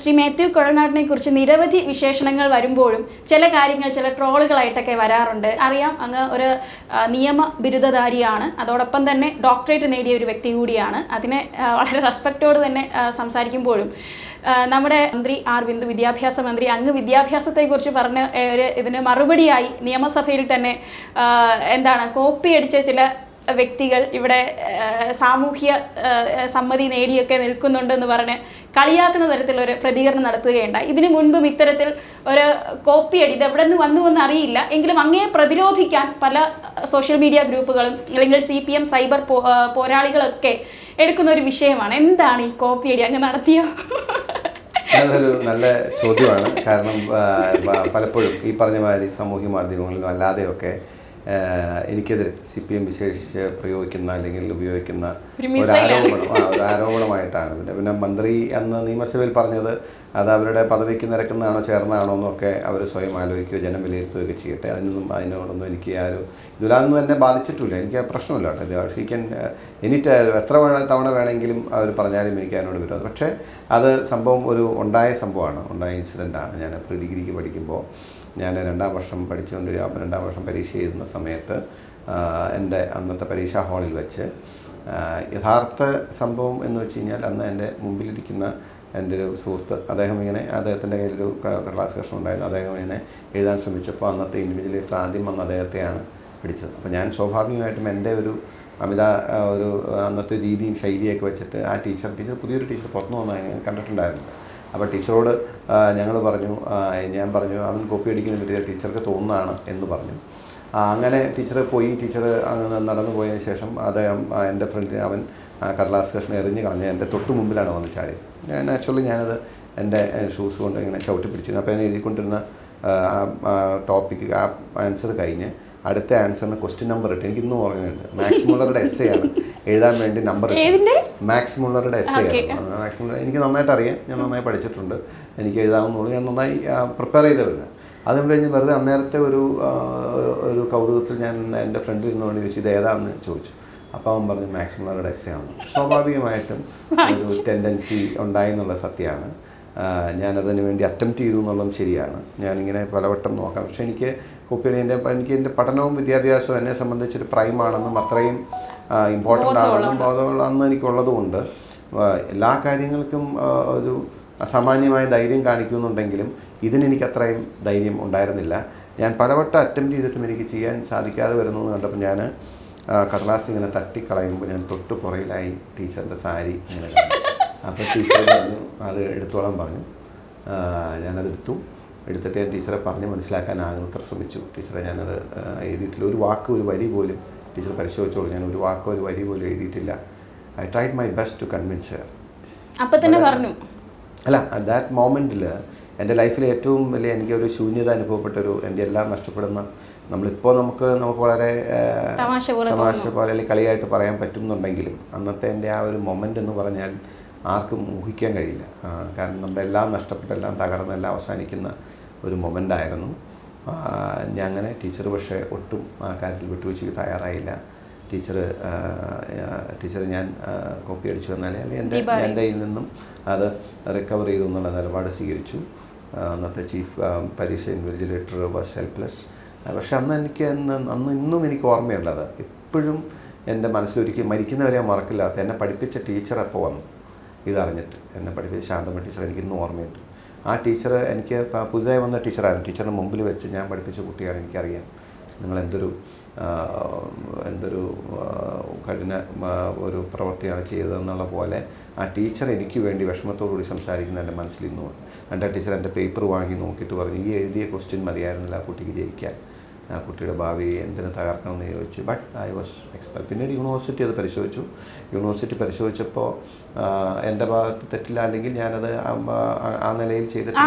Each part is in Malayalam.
ശ്രീ മാത്യു കുഴൽനാടിനെ കുറിച്ച് നിരവധി വിശേഷണങ്ങൾ വരുമ്പോഴും ചില കാര്യങ്ങൾ ചില ട്രോളുകളായിട്ടൊക്കെ വരാറുണ്ട്. അറിയാം അങ്ങ് ഒരു നിയമ ബിരുദധാരിയാണ് അതോടൊപ്പം തന്നെ ഡോക്ടറേറ്റ് നേടിയ ഒരു വ്യക്തി കൂടിയാണ്. അതിനെ വളരെ റെസ്പെക്റ്റോട് തന്നെ സംസാരിക്കുമ്പോഴും നമ്മുടെ മന്ത്രി ആർ ബിന്ദു വിദ്യാഭ്യാസ മന്ത്രി അങ്ങ് വിദ്യാഭ്യാസത്തെക്കുറിച്ച് പറഞ്ഞ ഒരു ഇതിന് മറുപടിയായി നിയമസഭയിൽ തന്നെ എന്താണ് കോപ്പി അടിച്ച ചില വ്യക്തികൾ ഇവിടെ സാമൂഹ്യ സമ്മതി നേടിയൊക്കെ നിൽക്കുന്നുണ്ടെന്ന് പറഞ്ഞ് കളിയാക്കുന്ന തരത്തിലൊരു പ്രതികരണം നടത്തുകയുണ്ടായി. ഇതിനു മുൻപും ഇത്തരത്തിൽ ഒരു കോപ്പി അടി ഇത് എവിടെ നിന്ന് വന്നു എന്ന് അറിയില്ല എങ്കിലും അങ്ങേ പ്രതിരോധിക്കാൻ പല സോഷ്യൽ മീഡിയ ഗ്രൂപ്പുകളും അല്ലെങ്കിൽ സി പി എം സൈബർ പോരാളികളൊക്കെ എടുക്കുന്ന ഒരു വിഷയമാണ്. എന്താണ് ഈ കോപ്പി അടി അങ്ങ് നടത്തിയോ? അതൊരു നല്ല ചോദ്യമാണ്. കാരണം പലപ്പോഴും ഈ പറഞ്ഞ മാതിരി സാമൂഹ്യ മാധ്യമങ്ങളിലും അല്ലാതെയൊക്കെ എനിക്കെതിരെ സി പി എം വിശേഷിച്ച് പ്രയോഗിക്കുന്ന അല്ലെങ്കിൽ ഉപയോഗിക്കുന്ന ഒരു ആരോപണം ആ, ഒരു ആരോപണമായിട്ടാണ് പിന്നെ പിന്നെ മന്ത്രി അന്ന് നിയമസഭയിൽ പറഞ്ഞത് അത് അവരുടെ പദവിക്ക് നിരക്കുന്നതാണോ ചേർന്നതാണോ എന്നൊക്കെ അവർ സ്വയം ആലോചിക്കുകയോ ജനം വിലയിരുത്തുകയൊക്കെ ചെയ്യട്ടെ. അതിനൊന്നും അതിനോടൊന്നും എനിക്ക് ആ ഒരു ഇതിലൊന്നും എന്നെ ബാധിച്ചിട്ടില്ല. എനിക്ക് പ്രശ്നമില്ല കേട്ടോ. ഇത് ക്ഷീക്കാൻ എനിക്ക് എത്ര വേണ- തവണ വേണമെങ്കിലും അവർ പറഞ്ഞാലും എനിക്ക് അതിനോട് വിരോധം. പക്ഷേ അത് സംഭവം ഒരു ഉണ്ടായ സംഭവമാണ്. ഉണ്ടായ ഇൻസിഡന്റാണ് ഞാൻ പ്രീ ഡിഗ്രിക്ക് പഠിക്കുമ്പോൾ ഞാൻ രണ്ടാം വർഷം പഠിച്ചുകൊണ്ട് രണ്ടാം വർഷം പരീക്ഷ എഴുതുന്ന സമയത്ത് എന്റെ അന്നത്തെ പരീക്ഷാ ഹാളിൽ വെച്ച്. യഥാർത്ഥ സംഭവം എന്ന് വെച്ച് കഴിഞ്ഞാൽ അന്ന് എന്റെ മുമ്പിലിരിക്കുന്ന എന്റെ ഒരു സുഹൃത്ത് അദ്ദേഹം ഇങ്ങനെ അദ്ദേഹത്തിന്റെ കയ്യിലൊരു ഒരു കടലാസ് കഷ്ണം ഉണ്ടായിരുന്നു. അദ്ദേഹം ഇങ്ങനെ എഴുതാൻ ശ്രമിച്ചപ്പോൾ അന്നത്തെ ഇൻഡിവിജ്വലേറ്റർ ആദ്യം വന്ന് അദ്ദേഹത്തെയാണ് പിടിച്ചത്. അപ്പോൾ ഞാൻ സ്വാഭാവികമായിട്ടും എന്റെ ഒരു അമിത ഒരു അന്നത്തെ രീതിയും ശൈലിയൊക്കെ വെച്ചിട്ട് ആ ടീച്ചർ ടീച്ചർ പുതിയൊരു ടീച്ചർ പുറത്തു വന്നാൽ കണ്ടിട്ടുണ്ടായിരുന്നു. അപ്പോൾ ടീച്ചറോട് ഞങ്ങൾ പറഞ്ഞു ഞാൻ പറഞ്ഞു അവൻ കോപ്പി അടിക്കുന്നില്ല ടീച്ചർക്ക് തോന്നുന്നതാണ് എന്ന് പറഞ്ഞു. അങ്ങനെ ടീച്ചർ പോയി ടീച്ചർ നടന്നു പോയതിന് ശേഷം അദ്ദേഹം എന്റെ ഫ്രണ്ട് അവൻ കടലാസ് കഷ്ണം എറിഞ്ഞ് കളഞ്ഞ് എന്റെ തൊട്ട് മുമ്പിലാണ് വന്ന് ചാടി. ഞാൻ ആക്ച്വലി ഞാനത് എന്റെ ഷൂസ് കൊണ്ട് ഇങ്ങനെ ചവിട്ടി പിടിച്ചു അപ്പോൾ ഞാൻ എഴുതിക്കൊണ്ടിരുന്ന ആ ടോപ്പിക്ക് ആ ആൻസർ കഴിഞ്ഞ് അടുത്ത ആൻസറിന് ക്വസ്റ്റ്യൻ നമ്പർ ഇട്ട്. എനിക്ക് ഇന്നും ഓർമ്മയുണ്ട്. മാക്സ് മുള്ളറുടെ എസ് ആണ്. എഴുതാൻ വേണ്ടി നമ്പർ മാക്സ് മുള്ളറുടെ എസ്. ആണ്. മാക്സ് മുള്ളർ എനിക്ക് നന്നായിട്ട് അറിയാം ഞാൻ നന്നായി പഠിച്ചിട്ടുണ്ട്. എനിക്ക് എഴുതാവുന്നുള്ളൂ ഞാൻ നന്നായി പ്രിപ്പയർ ചെയ്തവരുന്നു അതും കഴിഞ്ഞ് വെറുതെ അന്നേരത്തെ ഒരു ഒരു കൗതുകത്തിൽ ഞാൻ എന്റെ ഫ്രണ്ടിൽ ഇരുന്നുകൊണ്ട് ചോദിച്ചു ഇത് ഏതാണെന്ന് ചോദിച്ചു. അപ്പോൾ അവൻ പറഞ്ഞു മാക്സിമം അവരുടെ എസ് ആണ് സ്വാഭാവികമായിട്ടും ഒരു ടെൻഡൻസി ഉണ്ടായി എന്നുള്ള സത്യമാണ്. ഞാൻ ഞാനതിന് വേണ്ടി അറ്റംപ്റ്റ് ചെയ്തു എന്നുള്ളതും ശരിയാണ്. ഞാനിങ്ങനെ പലവട്ടം നോക്കാം. പക്ഷേ എനിക്ക് കുപ്പിയുടെ എന്റെ എനിക്ക് എന്റെ പഠനവും വിദ്യാഭ്യാസവും എന്നെ സംബന്ധിച്ചൊരു പ്രൈമാണെന്നും അത്രയും ഇമ്പോർട്ടന്റ് ആണെന്നും ബോധമുള്ളതെന്ന് എനിക്കുള്ളതുകൊണ്ട് എല്ലാ കാര്യങ്ങൾക്കും ഒരു അസാമാന്യമായ ധൈര്യം കാണിക്കുന്നുണ്ടെങ്കിലും ഇതിനെനിക്ക് അത്രയും ധൈര്യം ഉണ്ടായിരുന്നില്ല. ഞാൻ പലവട്ടം അറ്റംപ്റ്റ് ചെയ്തിട്ടും എനിക്ക് ചെയ്യാൻ സാധിക്കാതെ വരുന്നു എന്ന് കണ്ടപ്പോൾ ഞാൻ കടലാസ് ഇങ്ങനെ തട്ടിക്കളയുമ്പോൾ ഞാൻ തൊട്ട് പുറയിലായി ടീച്ചറിന്റെ സാരി ഇങ്ങനെ. അപ്പോൾ ടീച്ചർ പറഞ്ഞു അത് എടുത്തോളാൻ പറഞ്ഞു. ഞാനത് എടുത്തു. എടുത്തിട്ട് ഞാൻ ടീച്ചറെ പറഞ്ഞ് മനസ്സിലാക്കാൻ ആകുന്നത്ര ശ്രമിച്ചു. ടീച്ചറെ ഞാനത് എഴുതിയിട്ടില്ല. ഒരു വാക്ക് ഒരു വരി പോലും ടീച്ചർ പരിശോധിച്ചോളൂ. ഞാൻ ഒരു വാക്കോ ഒരു വരി പോലും എഴുതിയിട്ടില്ല. I tried my best to convince her അപ്പം തന്നെ പറഞ്ഞു. അല്ല ദാറ്റ് മോമെന്റിൽ എന്റെ ലൈഫിൽ ഏറ്റവും വലിയ എനിക്ക് ഒരു ശൂന്യത അനുഭവപ്പെട്ടൊരു എന്റെ എല്ലാം നഷ്ടപ്പെടുന്ന നമ്മളിപ്പോൾ നമുക്ക് നമുക്ക് വളരെ തമാശ പോലെ അല്ലെങ്കിൽ കളിയായിട്ട് പറയാൻ പറ്റുന്നുണ്ടെങ്കിലും അന്നത്തെ എന്റെ ആ ഒരു മൊമെന്റ് എന്ന് പറഞ്ഞാൽ ആർക്കും ഊഹിക്കാൻ കഴിയില്ല. കാരണം നമ്മുടെ എല്ലാം നഷ്ടപ്പെട്ട എല്ലാം തകർന്ന എല്ലാം അവസാനിക്കുന്ന ഒരു മൊമെന്റ് ആയിരുന്നു. ഞാൻ അങ്ങനെ ടീച്ചർ പക്ഷേ ഒട്ടും ആ കാര്യത്തിൽ വിട്ടുവീഴ്ചയ്ക്ക് തയ്യാറായില്ല. ടീച്ചർ ടീച്ചർ ഞാൻ കോപ്പി അടിച്ചു വന്നാലേ അല്ലെങ്കിൽ എന്റെ. എന്റെ കയ്യിൽ നിന്നും അത് റിക്കവർ ചെയ്തു എന്നുള്ള നിലപാട് സ്വീകരിച്ചു. അന്നത്തെ ചീഫ് പരീക്ഷ ഇൻവിജിലേറ്റർ വാസ് ഹെൽപ്ലെസ് പക്ഷെ അന്ന് എനിക്ക് അന്ന് അന്ന് ഇന്നും എനിക്ക് ഓർമ്മയുള്ളത് എപ്പോഴും എന്റെ മനസ്സിലൊരിക്കലും മരിക്കുന്നവരെ ഞാൻ മറക്കില്ലാത്ത എന്നെ പഠിപ്പിച്ച ടീച്ചർ അപ്പോൾ വന്നു? ഇതറിഞ്ഞിട്ട് എന്നെ പഠിപ്പിച്ച ശാന്തമ്മ ടീച്ചർ എനിക്ക് ഇന്നും ഓർമ്മയുണ്ട്. ആ ടീച്ചർ എനിക്ക് പുതുതായി വന്ന ടീച്ചറായിരുന്നു ടീച്ചറിന്റെ മുമ്പിൽ വെച്ച് ഞാൻ പഠിപ്പിച്ച കുട്ടിയാണ് എനിക്കറിയാം. നിങ്ങൾ എന്തൊരു എന്തൊരു കഠിന ഒരു പ്രവൃത്തിയാണ് ചെയ്തതെന്നുള്ള പോലെ ആ ടീച്ചർ എനിക്ക് വേണ്ടി വിഷമത്തോടുകൂടി സംസാരിക്കുന്ന എന്റെ മനസ്സിൽ ഇന്നു എന്റെ ടീച്ചർ എന്റെ പേപ്പർ വാങ്ങി നോക്കിയിട്ട് പറഞ്ഞു ഈ എഴുതിയ ക്വസ്റ്റ്യൻ മതിയായിരുന്നില്ല ആ കുട്ടിക്ക് ജയിക്കാൻ. ആ കുട്ടിയുടെ ഭാവി എന്തിനു തകർക്കണം എന്ന് ചോദിച്ചു ബട്ട് ഐ വാസ് എക്സ്പെക്ട് പിന്നീട് യൂണിവേഴ്സിറ്റി അത് പരിശോധിച്ചു. യൂണിവേഴ്സിറ്റി പരിശോധിച്ചപ്പോൾ എന്റെ ഭാഗത്ത് തെറ്റില്ല അല്ലെങ്കിൽ ഞാനത് ആ, നിലയിൽ ചെയ്തിട്ടില്ല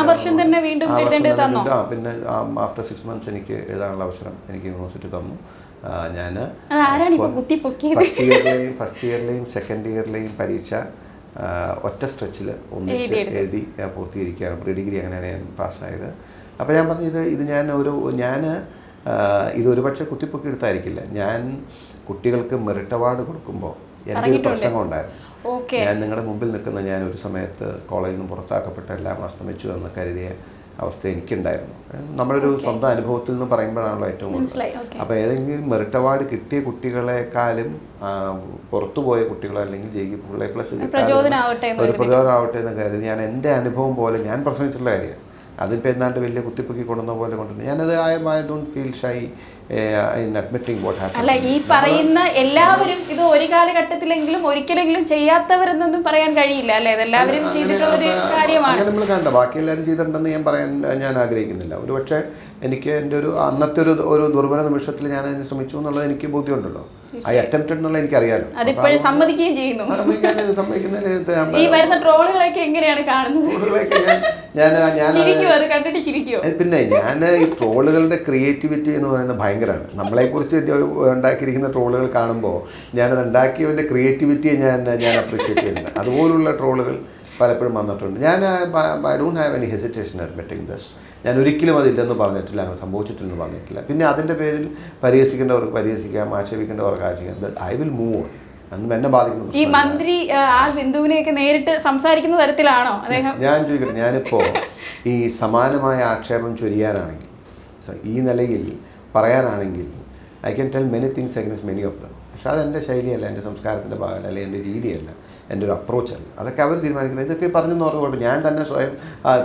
ആ പിന്നെ ആഫ്റ്റർ സിക്സ് മന്ത്സ് എനിക്ക് എഴുതാനുള്ള അവസരം എനിക്ക് യൂണിവേഴ്സിറ്റി തന്നു. ഞാൻ ഫസ്റ്റ് ഇയറിലെയും ഫസ്റ്റ് ഇയറിലെയും സെക്കൻഡ് ഇയറിലെയും പരീക്ഷ ഒറ്റ സ്ട്രെച്ചിൽ ഒന്നിച്ച്. എഴുതി പൂർത്തീകരിക്കുകയാണ്. പ്രീ ഡിഗ്രി അങ്ങനെയാണ് ഞാൻ പാസ്സായത് അപ്പോൾ ഞാൻ പറഞ്ഞു ഇത് ഇത് ഞാൻ ഒരു ഞാൻ ഇത് പക്ഷേ കുത്തിപ്പൊക്കി എടുത്തായിരിക്കില്ല. ഞാൻ കുട്ടികൾക്ക് മെറിറ്റ് അവാർഡ് കൊടുക്കുമ്പോൾ എന്റെ ഒരു. പ്രസംഗം ഉണ്ടായിരുന്നു ഞാൻ നിങ്ങളുടെ മുമ്പിൽ നിൽക്കുന്ന ഞാൻ ഒരു സമയത്ത് കോളേജിൽ നിന്ന് പുറത്താക്കപ്പെട്ട എല്ലാം അസ്തമിച്ചു എന്ന് കരുതിയ അവസ്ഥ എനിക്കുണ്ടായിരുന്നു. നമ്മളൊരു സ്വന്തം അനുഭവത്തിൽ നിന്ന് പറയുമ്പോഴാണല്ലോ ഏറ്റവും കൂടുതൽ. അപ്പോൾ ഏതെങ്കിലും മെറിറ്റ് അവാർഡ് കിട്ടിയ കുട്ടികളെക്കാളും പുറത്തുപോയ കുട്ടികളോ അല്ലെങ്കിൽ ജയിക്ക് പിള്ളേ പ്ലസ് ഒരു പ്രചോദനമാവട്ടെ എന്ന് കരുതി. ഞാൻ എന്റെ അനുഭവം പോലെ ഞാൻ പ്രസംഗിച്ചിട്ടുള്ള കാര്യം അതിപ്പോൾ എന്താണ്ട് വലിയ കുത്തിപ്പൊക്കി കൊണ്ടുവന്ന പോലെ കൊണ്ടുവന്നു. ഞാനത് I I don't feel shy in admitting what happen. അല്ല ഈ പറയുന്ന എല്ലാവരും ഇത് ഒരു കാലഘട്ടത്തിലെങ്കിലും ഒരിക്കലെങ്കിലും ചെയ്യാത്തവരെന്നൊന്നും പറയാൻ കഴിയില്ല അല്ലേ? എല്ലാവരും ചെയ്തിട്ടുള്ള ഒരു കാര്യമാണ്. നമ്മൾ കണ്ട ബാക്കി എല്ലാവരും ചെയ്തിട്ടുണ്ടെന്ന് ഞാൻ പറയാൻ ഞാൻ ആഗ്രഹിക്കുന്നില്ല. ഒരു പക്ഷേ എനിക്ക് എന്റെ ഒരു അന്നത്തെ ഒരു ഒരു ദുർബല നിമിഷത്തിൽ ഞാൻ അതിന് ശ്രമിച്ചു എന്നുള്ളത് എനിക്ക് ബോധ്യമുണ്ടല്ലോ. ഐ അറ്റംപ്റ്റഡ് എന്നുള്ള എനിക്കറിയാലോ. അതിപ്പോഴും സമ്മതിക്കുകയും ചെയ്യുന്നു. സമ്മതിക്കുന്നതിൽ ഈ വരുന്ന ട്രോളുകളൊക്കെ എങ്ങനെയാണ് കാണുന്നത്? ഞാൻ ഞാൻ അത് കണ്ടിട്ട് ചിരിക്കുമോ പിന്നെ ഞാൻ ഈ ട്രോളുകളുടെ ക്രിയേറ്റിവിറ്റി എന്ന് പറയുന്നത് ഭയങ്കരമാണ്. നമ്മളെക്കുറിച്ച് കുറിച്ച് ഉണ്ടാക്കിയിരിക്കുന്ന ട്രോളുകൾ കാണുമ്പോൾ ഞാനത് ഉണ്ടാക്കിയവന്റെ ക്രിയേറ്റിവിറ്റിയെ ഞാൻ ഞാൻ അപ്രീഷിയേറ്റ് ചെയ്യുന്നുണ്ട് അതുപോലുള്ള ട്രോളുകൾ പലപ്പോഴും വന്നിട്ടുണ്ട്. ഞാൻ I don't have any hesitation admitting this ഞാൻ ഒരിക്കലും അതില്ലെന്ന് പറഞ്ഞിട്ടില്ല അങ്ങനെ സംഭവിച്ചിട്ടില്ലെന്ന് പറഞ്ഞിട്ടില്ല. പിന്നെ അതിന്റെ പേരിൽ പരിഹസിക്കേണ്ടവർക്ക് പരിഹസിക്കാം ആക്ഷേപിക്കേണ്ടവർക്ക് ആക്ഷേപിക്കാം ഐ വിൽ മൂവ് ഓൺ എന്നെ ബാധിക്കുന്നത് ഈ മന്ത്രി ആ, ബിന്ദുവിനെയൊക്കെ നേരിട്ട് സംസാരിക്കുന്ന തരത്തിലാണോ അദ്ദേഹം? ഞാൻ ചോദിക്കട്ടെ ഞാനിപ്പോൾ ഈ സമാനമായ ആക്ഷേപം ചൊരിയാനാണെങ്കിൽ ഈ നിലയിൽ പറയാനാണെങ്കിൽ I can tell many things against many of them പക്ഷെ അതെന്റെ ശൈലിയല്ല എന്റെ സംസ്കാരത്തിന്റെ ഭാഗമല്ല അല്ലെങ്കിൽ എന്റെ രീതിയല്ല എന്റെ ഒരു അപ്രോച്ചല്ല. അതൊക്കെ അവർ തീരുമാനിക്കുന്നത്. ഇതൊക്കെ പറഞ്ഞെന്ന് പറഞ്ഞുകൊണ്ട് ഞാൻ തന്നെ സ്വയം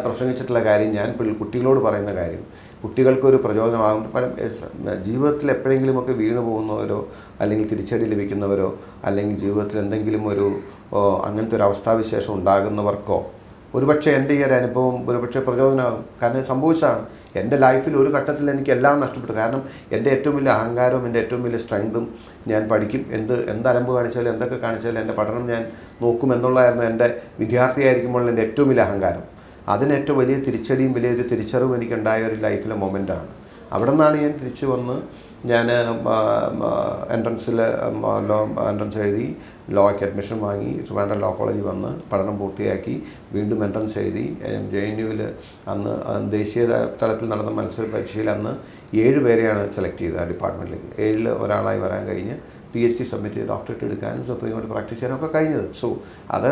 പ്രസംഗിച്ചിട്ടുള്ള കാര്യം ഞാൻ കുട്ടികളോട് പറയുന്ന കാര്യം കുട്ടികൾക്കൊരു പ്രചോദനമാകും. ജീവിതത്തിൽ എപ്പോഴെങ്കിലുമൊക്കെ വീണു പോകുന്നവരോ അല്ലെങ്കിൽ തിരിച്ചടി ലഭിക്കുന്നവരോ അല്ലെങ്കിൽ ജീവിതത്തിൽ എന്തെങ്കിലും ഒരു അങ്ങനത്തെ ഒരു അവസ്ഥാവിശേഷം ഉണ്ടാകുന്നവർക്കോ ഒരുപക്ഷെ എന്റെ ഈ ഒരു അനുഭവം ഒരുപക്ഷെ പ്രചോദനമാകും. കാരണം സംഭവിച്ചതാണ്. എന്റെ ലൈഫിൽ ഒരു ഘട്ടത്തിൽ എനിക്ക് എല്ലാം നഷ്ടപ്പെട്ടു. കാരണം എന്റെ ഏറ്റവും വലിയ അഹങ്കാരവും എന്റെ ഏറ്റവും വലിയ സ്ട്രെങ്തും ഞാൻ പഠിക്കും. എന്ത് എന്തലമ്പ് കാണിച്ചാലും എന്തൊക്കെ കാണിച്ചാലും എന്റെ പഠനം ഞാൻ നോക്കും എന്നുള്ളതായിരുന്നു എന്റെ വിദ്യാർത്ഥിയായിരിക്കുമ്പോൾ എന്റെ ഏറ്റവും വലിയ അഹങ്കാരം. അതിന് ഏറ്റവും വലിയ തിരിച്ചടിയും വലിയൊരു തിരിച്ചറിവും എനിക്കുണ്ടായ ഒരു ലൈഫിലെ മൊമെന്റാണ് അവിടെ നിന്നാണ് ഞാൻ തിരിച്ചു വന്ന് ഞാൻ എൻട്രൻസിൽ ലോ എൻട്രൻസ് എഴുതി ലോയ്ക്ക് അഡ്മിഷൻ വാങ്ങി ട്രിവാൻഡ്രം ലോ കോളേജിൽ വന്ന് പഠനം പൂർത്തിയാക്കി വീണ്ടും എൻട്രൻസ് എഴുതി. ജെ എൻ യുവിൽ അന്ന് ദേശീയ തലത്തിൽ നടന്ന മത്സര പരീക്ഷയിൽ അന്ന് ഏഴ് പേരെയാണ് സെലക്ട് ചെയ്തത് ആ ഡിപ്പാർട്ട്മെന്റിലേക്ക് ഏഴിൽ ഒരാളായി വരാൻ കഴിഞ്ഞ് പി എച്ച് ഡി സബ്മിറ്റ് ചെയ്ത് ഡോക്ടറേറ്റ് എടുക്കാനും സുപ്രീം കോടതി പ്രാക്ടീസ് ചെയ്യാനും ഒക്കെ കഴിഞ്ഞത്. സോ അത്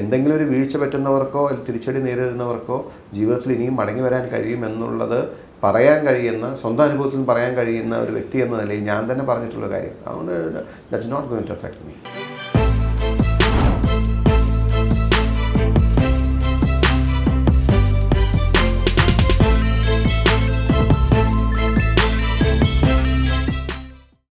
എന്തെങ്കിലും ഒരു വീഴ്ച പറ്റുന്നവർക്കോ തിരിച്ചടി നേരിടുന്നവർക്കോ ജീവിതത്തിൽ ഇനിയും മടങ്ങി വരാൻ കഴിയുമെന്നുള്ളത് പറയാൻ കഴിയുന്ന സ്വന്തം അനുഭവത്തിൽ പറയാൻ കഴിയുന്ന ഒരു വ്യക്തി എന്ന നിലയിൽ ഞാൻ തന്നെ പറഞ്ഞിട്ടുള്ള കാര്യം. അതുകൊണ്ട് that's not going to effect me